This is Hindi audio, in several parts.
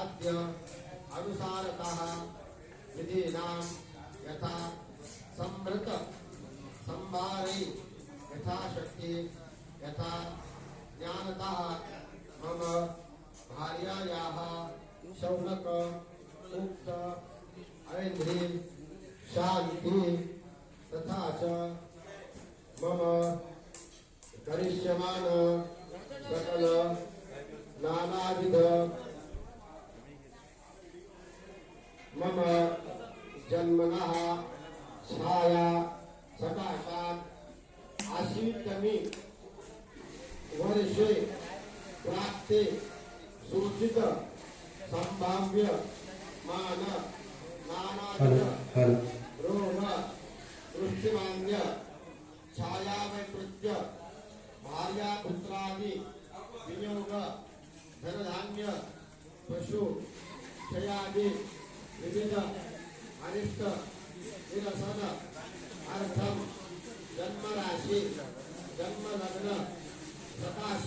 अद्य अनुसारतः विधीनां यथा संभृत संभारे यथाशक्ति यथा ज्ञानतः मम भार्यायाः शौनक उक्त ऐन्द्री शान्ति तथा च मम करिष्यमान सकल नानाविध प्राप्ते सूचित संभाव्य मान हल रोग दृष्टिमान्य छायावैकृत्य भार्यापुत्रादि विनियोग धनधान्य पशु क्षयादि विविध अनिष्ट निरसन अर्थम जन्मराशि जन्मलग्न प्रकाश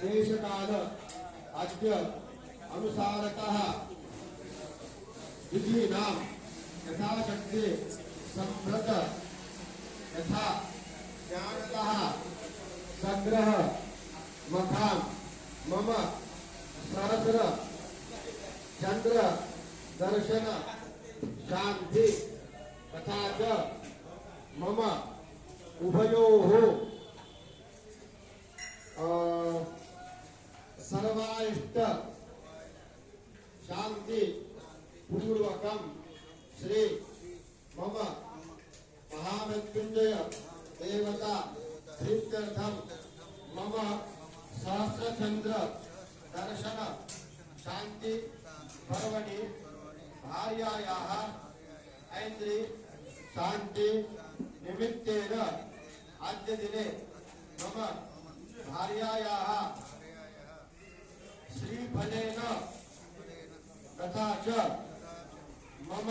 देशकाल अद्य अनुसारतः यथाशक्ति संभृत यथा ज्ञानतः संग्रह मखान मम सहस्र चंद्र दर्शन शांति तथा च मम उभयोः शांति पूर्वकम श्री मम महामृत्युंजय देवता प्रीत्यर्थम मम सहस्रचंद्र दर्शन शांति पर्वणि भार्यायाः ऐन्द्री शांति निमित्तेन अद्य दिने मम भार्यायाः श्रीफलेन तथा च मम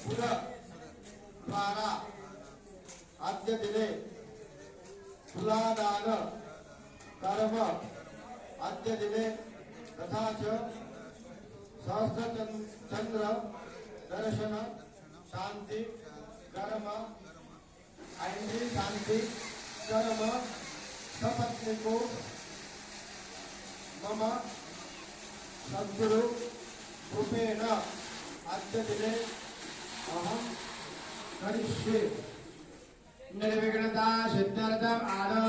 पुर द्वारा अद्य दिने तुलादान कर्म अद्य दिने तथा च सहस्र चंद्र दर्शन शांति कर्म ऐन्द्री शांति कर्म सपत्नी को మమ సద్గురు కృపేణ అద్యదినే అహం కరిష్యే. నిర్విఘ్నత సిద్ధార్థం ఆదో